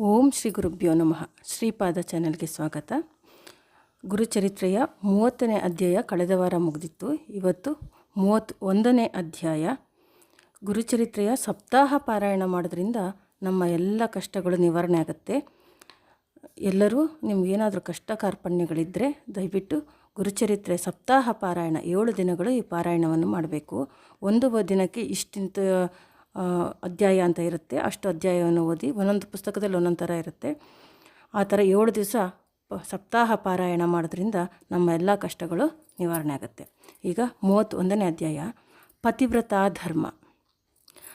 ಓಂ ಶ್ರೀ ಗುರುಭ್ಯೋ ನಮಃ. ಶ್ರೀಪಾದ ಚಾನೆಲ್ಗೆ ಸ್ವಾಗತ. ಗುರುಚರಿತ್ರೆಯ ಮೂವತ್ತನೇ ಅಧ್ಯಾಯ ಕಳೆದ ವಾರ ಮುಗಿದಿತ್ತು. ಇವತ್ತು ಮೂವತ್ತು ಒಂದನೇ ಅಧ್ಯಾಯ. ಗುರುಚರಿತ್ರೆಯ ಸಪ್ತಾಹ ಪಾರಾಯಣ ಮಾಡೋದ್ರಿಂದ ನಮ್ಮ ಎಲ್ಲ ಕಷ್ಟಗಳು ನಿವಾರಣೆ ಆಗುತ್ತೆ. ಎಲ್ಲರೂ ನಿಮಗೇನಾದರೂ ಕಷ್ಟ ಕಾರ್ಪಣ್ಯಗಳಿದ್ದರೆ ದಯವಿಟ್ಟು ಗುರುಚರಿತ್ರೆ ಸಪ್ತಾಹ ಪಾರಾಯಣ ಏಳು ದಿನಗಳು ಈ ಪಾರಾಯಣವನ್ನು ಮಾಡಬೇಕು. ಒಂದು ದಿನಕ್ಕೆ ಇಷ್ಟಿಂತ ಅಧ್ಯಾಯ ಅಂತ ಇರುತ್ತೆ. ಅಷ್ಟು ಅಧ್ಯಾಯವನ್ನು ಓದಿ ಒಂದೊಂದು ಪುಸ್ತಕದಲ್ಲಿ ಒಂದೊಂದು ಥರ ಇರುತ್ತೆ. ಆ ಥರ ಏಳು ದಿವಸ ಸಪ್ತಾಹ ಪಾರಾಯಣ ಮಾಡೋದ್ರಿಂದ ನಮ್ಮ ಎಲ್ಲ ಕಷ್ಟಗಳು ನಿವಾರಣೆ ಆಗುತ್ತೆ. ಈಗ ಮೂವತ್ತೊಂದನೇ ಅಧ್ಯಾಯ. ಪತಿವ್ರತ ಧರ್ಮ.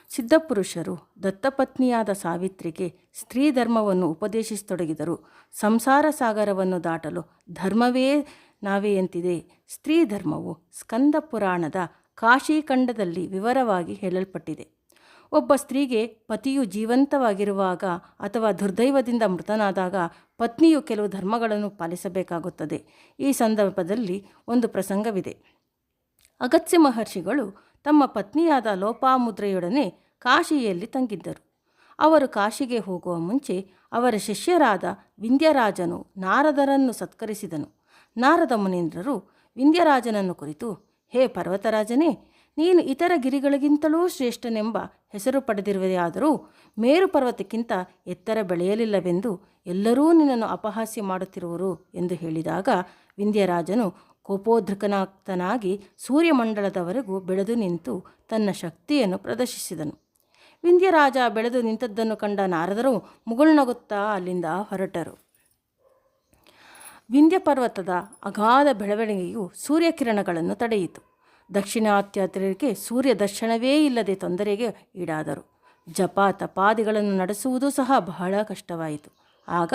ಸಿದ್ಧಪುರುಷರು ದತ್ತಪತ್ನಿಯಾದ ಸಾವಿತ್ರಿಗೆ ಸ್ತ್ರೀ ಧರ್ಮವನ್ನು ಉಪದೇಶಿಸತೊಡಗಿದರು. ಸಂಸಾರ ಸಾಗರವನ್ನು ದಾಟಲು ಧರ್ಮವೇ ನಾವೇ ಎಂತಿದೆ ಸ್ತ್ರೀ ಧರ್ಮವು ಸ್ಕಂದ ಪುರಾಣದ ಕಾಶಿಖಂಡದಲ್ಲಿ ವಿವರವಾಗಿ ಹೇಳಲ್ಪಟ್ಟಿದೆ. ಒಬ್ಬ ಸ್ತ್ರೀಗೆ ಪತಿಯು ಜೀವಂತವಾಗಿರುವಾಗ ಅಥವಾ ದುರ್ದೈವದಿಂದ ಮೃತನಾದಾಗ ಪತ್ನಿಯು ಕೆಲವು ಧರ್ಮಗಳನ್ನು ಪಾಲಿಸಬೇಕಾಗುತ್ತದೆ. ಈ ಸಂದರ್ಭದಲ್ಲಿ ಒಂದು ಪ್ರಸಂಗವಿದೆ. ಅಗತ್ಯ ಮಹರ್ಷಿಗಳು ತಮ್ಮ ಪತ್ನಿಯಾದ ಲೋಪಾಮುದ್ರೆಯೊಡನೆ ಕಾಶಿಯಲ್ಲಿ ತಂಗಿದ್ದರು. ಅವರು ಕಾಶಿಗೆ ಹೋಗುವ ಮುಂಚೆ ಅವರ ಶಿಷ್ಯರಾದ ವಿಂಧ್ಯರಾಜನು ನಾರದರನ್ನು ಸತ್ಕರಿಸಿದನು. ನಾರದ ಮುನೀಂದ್ರರು ವಿಂಧ್ಯರಾಜನನ್ನು ಕುರಿತು, ಹೇ ಪರ್ವತರಾಜನೇ ನೀನು ಇತರ ಗಿರಿಗಳಿಗಿಂತಲೂ ಶ್ರೇಷ್ಠನೆಂಬ ಹೆಸರು ಪಡೆದಿರುವೆಯಾದರೂ ಮೇರು ಪರ್ವತಕ್ಕಿಂತ ಎತ್ತರ ಬೆಳೆಯಲಿಲ್ಲವೆಂದು ಎಲ್ಲರೂ ನಿನ್ನನ್ನು ಅಪಹಾಸ್ಯ ಮಾಡುತ್ತಿರುವರು ಎಂದು ಹೇಳಿದಾಗ ವಿಂಧ್ಯರಾಜನು ಕೋಪೋದ್ರಕನಾಕ್ತನಾಗಿ ಸೂರ್ಯಮಂಡಲದವರೆಗೂ ಬೆಳೆದು ನಿಂತು ತನ್ನ ಶಕ್ತಿಯನ್ನು ಪ್ರದರ್ಶಿಸಿದನು. ವಿಂಧ್ಯರಾಜ ಬೆಳೆದು ನಿಂತದ್ದನ್ನು ಕಂಡ ನಾರದರು ಮುಗುಳ್ನಗುತ್ತಾ ಅಲ್ಲಿಂದ ಹೊರಟರು. ವಿಂಧ್ಯ ಪರ್ವತದ ಅಗಾಧ ಬೆಳವಣಿಗೆಯು ಸೂರ್ಯಕಿರಣಗಳನ್ನು ತಡೆಯಿತು. ದಕ್ಷಿಣಾತ್ಯಾತ್ರಿಗೆ ಸೂರ್ಯ ದರ್ಶನವೇ ಇಲ್ಲದೆ ತೊಂದರೆಗೆ ಈಡಾದರು. ಜಪ ತಪಾದಿಗಳನ್ನು ನಡೆಸುವುದು ಸಹ ಬಹಳ ಕಷ್ಟವಾಯಿತು. ಆಗ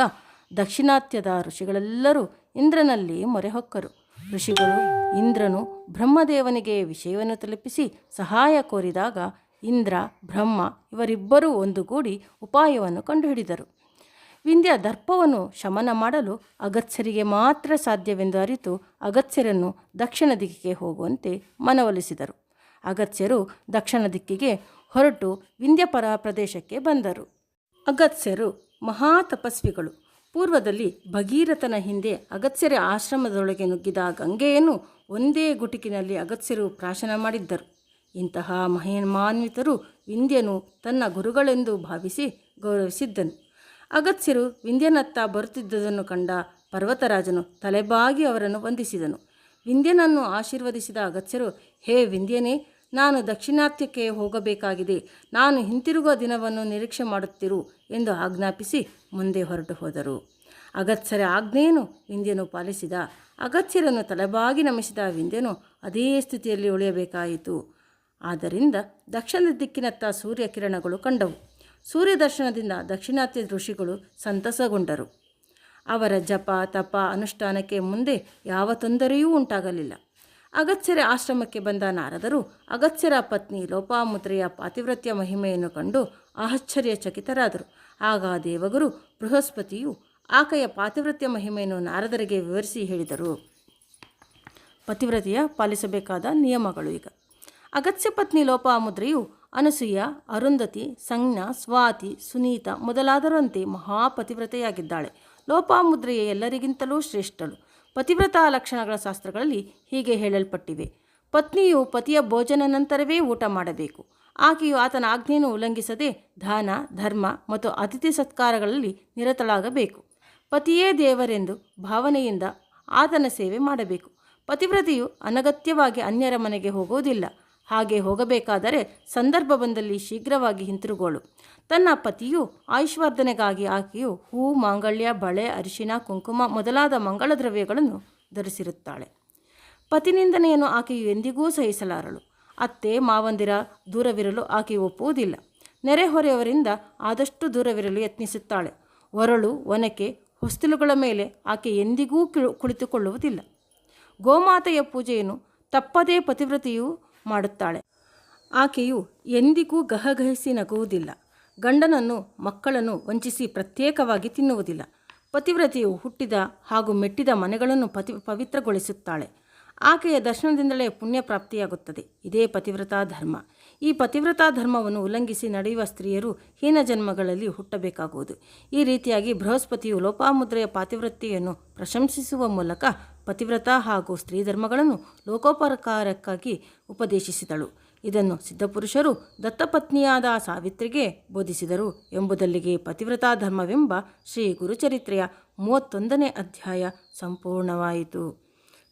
ದಕ್ಷಿಣಾತ್ಯದ ಋಷಿಗಳೆಲ್ಲರೂ ಇಂದ್ರನಲ್ಲಿ ಮೊರೆಹೊಕ್ಕರು. ಋಷಿಗಳು ಇಂದ್ರನು ಬ್ರಹ್ಮದೇವನಿಗೆ ವಿಷಯವನ್ನು ತಲುಪಿಸಿ ಸಹಾಯ ಕೋರಿದಾಗ ಇಂದ್ರ, ಬ್ರಹ್ಮ ಇವರಿಬ್ಬರೂ ಒಂದುಗೂಡಿ ಉಪಾಯವನ್ನು ಕಂಡುಹಿಡಿದರು. ವಿಂಧ್ಯ ದರ್ಪವನ್ನು ಶಮನ ಮಾಡಲು ಅಗತ್ಯರಿಗೆ ಮಾತ್ರ ಸಾಧ್ಯವೆಂದು ಅರಿತು ಅಗತ್ಯರನ್ನು ದಕ್ಷಿಣ ದಿಕ್ಕಿಗೆ ಹೋಗುವಂತೆ ಮನವೊಲಿಸಿದರು. ಅಗತ್ಯರು ದಕ್ಷಿಣ ದಿಕ್ಕಿಗೆ ಹೊರಟು ವಿಂಧ್ಯಪರ ಪ್ರದೇಶಕ್ಕೆ ಬಂದರು. ಅಗತ್ಯರು ಮಹಾ ತಪಸ್ವಿಗಳು. ಪೂರ್ವದಲ್ಲಿ ಭಗೀರಥನ ಹಿಂದೆ ಅಗತ್ಯರ ಆಶ್ರಮದೊಳಗೆ ನುಗ್ಗಿದ ಗಂಗೆಯನ್ನು ಒಂದೇ ಗುಟಿಕಿನಲ್ಲಿ ಅಗತ್ಯರು ಪ್ರಾಶನ ಮಾಡಿದ್ದರು. ಇಂತಹ ಮಹಿಮಾನ್ವಿತರು ವಿಂಧ್ಯನು ತನ್ನ ಗುರುಗಳೆಂದು ಭಾವಿಸಿ ಗೌರವಿಸಿದ್ದನು. ಅಗತ್ಯರು ವಿಂಧ್ಯನತ್ತ ಬರುತ್ತಿದ್ದುದನ್ನು ಕಂಡ ಪರ್ವತರಾಜನು ತಲೆಬಾಗಿ ಅವರನ್ನು ವಂದಿಸಿದನು. ವಿಂಧ್ಯನನ್ನು ಆಶೀರ್ವದಿಸಿದ ಅಗತ್ಯರು, ಹೇ ವಿಂಧ್ಯನೇ, ನಾನು ದಕ್ಷಿಣಾತ್ಯಕ್ಕೆ ಹೋಗಬೇಕಾಗಿದೆ. ನಾನು ಹಿಂತಿರುಗುವ ದಿನವನ್ನು ನಿರೀಕ್ಷೆ ಮಾಡುತ್ತಿರು ಎಂದು ಆಜ್ಞಾಪಿಸಿ ಮುಂದೆ ಹೊರಟು ಹೋದರು. ಅಗತ್ಯರ ಆಜ್ಞೆಯನ್ನು ವಿಂಧ್ಯನು ಪಾಲಿಸಿದ. ಅಗತ್ಯರನ್ನು ತಲೆಬಾಗಿ ನಮಿಸಿದ ವಿಂಧ್ಯನು ಅದೇ ಸ್ಥಿತಿಯಲ್ಲಿ ಉಳಿಯಬೇಕಾಯಿತು. ಆದ್ದರಿಂದ ದಕ್ಷಿಣ ದಿಕ್ಕಿನತ್ತ ಸೂರ್ಯಕಿರಣಗಳು ಕಂಡವು. ಸೂರ್ಯ ದರ್ಶನದಿಂದ ದಕ್ಷಿಣಾತ್ಯ ಋಷಿಗಳು ಸಂತಸಗೊಂಡರು. ಅವರ ಜಪ, ತಪ ಅನುಷ್ಠಾನಕ್ಕೆ ಮುಂದೆ ಯಾವ ತೊಂದರೆಯೂ ಉಂಟಾಗಲಿಲ್ಲ. ಅಗತ್ಯರ ಆಶ್ರಮಕ್ಕೆ ಬಂದ ನಾರದರು ಅಗತ್ಯರ ಪತ್ನಿ ಲೋಪಾಮುದ್ರೆಯ ಪಾತಿವ್ರತ್ಯ ಮಹಿಮೆಯನ್ನು ಕಂಡು ಆಶ್ಚರ್ಯಚಕಿತರಾದರು. ಆಗ ದೇವಗುರು ಬೃಹಸ್ಪತಿಯು ಆಕೆಯ ಪಾತಿವ್ರತ್ಯ ಮಹಿಮೆಯನ್ನು ನಾರದರಿಗೆ ವಿವರಿಸಿ ಹೇಳಿದರು. ಪತಿವ್ರತೆಯ ಪಾಲಿಸಬೇಕಾದ ನಿಯಮಗಳು ಈಗ. ಅಗತ್ಯ ಪತ್ನಿ ಲೋಪಾಮುದ್ರೆಯು ಅನಸೂಯ, ಅರುಂಧತಿ, ಸಂಜ್ಞಾ, ಸ್ವಾತಿ, ಸುನೀತ ಮೊದಲಾದರಂತೆ ಮಹಾಪತಿವ್ರತೆಯಾಗಿದ್ದಾಳೆ. ಲೋಪಾಮುದ್ರೆಯ ಎಲ್ಲರಿಗಿಂತಲೂ ಶ್ರೇಷ್ಠಳು. ಪತಿವ್ರತಾ ಲಕ್ಷಣಗಳ ಶಾಸ್ತ್ರಗಳಲ್ಲಿ ಹೀಗೆ ಹೇಳಲ್ಪಟ್ಟಿವೆ. ಪತ್ನಿಯು ಪತಿಯ ಭೋಜನ ನಂತರವೇ ಊಟ ಮಾಡಬೇಕು. ಆಕೆಯು ಆತನ ಆಜ್ಞೆಯನ್ನು ಉಲ್ಲಂಘಿಸದೆ ದಾನ, ಧರ್ಮ ಮತ್ತು ಅತಿಥಿ ಸತ್ಕಾರಗಳಲ್ಲಿ ನಿರತಳಾಗಬೇಕು. ಪತಿಯೇ ದೇವರೆಂದು ಭಾವನೆಯಿಂದ ಆತನ ಸೇವೆ ಮಾಡಬೇಕು. ಪತಿವ್ರತೆಯು ಅನಗತ್ಯವಾಗಿ ಅನ್ಯರ ಮನೆಗೆ ಹೋಗುವುದಿಲ್ಲ. ಹಾಗೆ ಹೋಗಬೇಕಾದರೆ ಸಂದರ್ಭ ಬಂದಲ್ಲಿ ಶೀಘ್ರವಾಗಿ ಹಿಂತಿರುಗೋಳು. ತನ್ನ ಪತಿಯು ಆಯುಷ್ವರ್ಧನೆಗಾಗಿ ಆಕೆಯು ಹೂ, ಮಾಂಗಲ್ಯ, ಬಳೆ, ಅರಿಶಿನ, ಕುಂಕುಮ ಮೊದಲಾದ ಮಂಗಳ ದ್ರವ್ಯಗಳನ್ನು ಧರಿಸಿರುತ್ತಾಳೆ. ಪತಿನಿಂದನೆಯನ್ನು ಆಕೆಯು ಎಂದಿಗೂ ಸಹಿಸಲಾರಳು. ಅತ್ತೆ, ಮಾವಂದಿರ ದೂರವಿರಲು ಆಕೆ ಒಪ್ಪುವುದಿಲ್ಲ. ನೆರೆಹೊರೆಯವರಿಂದ ಆದಷ್ಟು ದೂರವಿರಲು ಯತ್ನಿಸುತ್ತಾಳೆ. ಒರಳು ಒನಕೆ ಹೊಸ್ತಿಲುಗಳ ಮೇಲೆ ಆಕೆ ಎಂದಿಗೂ ಕಿಳು ಕುಳಿತುಕೊಳ್ಳುವುದಿಲ್ಲ. ಗೋಮಾತೆಯ ಪೂಜೆಯನ್ನು ತಪ್ಪದೇ ಪತಿವ್ರತೆಯು ಮಾಡುತ್ತಾಳೆ. ಆಕೆಯು ಎಂದಿಗೂ ಗಹಗಹಿಸಿ ನಗುವುದಿಲ್ಲ. ಗಂಡನನ್ನು, ಮಕ್ಕಳನ್ನು ವಂಚಿಸಿ ಪ್ರತ್ಯೇಕವಾಗಿ ತಿನ್ನುವುದಿಲ್ಲ. ಪತಿವ್ರತೆಯು ಹುಟ್ಟಿದ ಹಾಗೂ ಮೆಟ್ಟಿದ ಮನೆಗಳನ್ನು ಪತಿ, ಪವಿತ್ರಗೊಳಿಸುತ್ತಾಳೆ. ಆಕೆಯ ದರ್ಶನದಿಂದಲೇ ಪುಣ್ಯ ಪ್ರಾಪ್ತಿಯಾಗುತ್ತದೆ ಇದೇ ಪತಿವ್ರತಾ ಧರ್ಮ. ಈ ಪತಿವ್ರತಾ ಧರ್ಮವನ್ನು ಉಲ್ಲಂಘಿಸಿ ನಡೆಯುವ ಸ್ತ್ರೀಯರು ಹೀನ ಜನ್ಮಗಳಲ್ಲಿ ಹುಟ್ಟಬೇಕಾಗುವುದು. ಈ ರೀತಿಯಾಗಿ ಬೃಹಸ್ಪತಿಯು ಲೋಪಾಮುದ್ರೆಯ ಪಾತಿವೃತ್ತಿಯನ್ನು ಪ್ರಶಂಸಿಸುವ ಮೂಲಕ ಪತಿವ್ರತ ಹಾಗೂ ಸ್ತ್ರೀ ಧರ್ಮಗಳನ್ನು ಲೋಕೋಪಕಾರಕ್ಕಾಗಿ ಉಪದೇಶಿಸಿದಳು. ಇದನ್ನು ಸಿದ್ಧಪುರುಷರು ದತ್ತಪತ್ನಿಯಾದ ಸಾವಿತ್ರಿಗೆ ಬೋಧಿಸಿದರು ಎಂಬುದಲ್ಲಿಗೆ ಪತಿವ್ರತಾ ಧರ್ಮವೆಂಬ ಶ್ರೀ ಗುರುಚರಿತ್ರೆಯ ಮೂವತ್ತೊಂದನೇ ಅಧ್ಯಾಯ ಸಂಪೂರ್ಣವಾಯಿತು.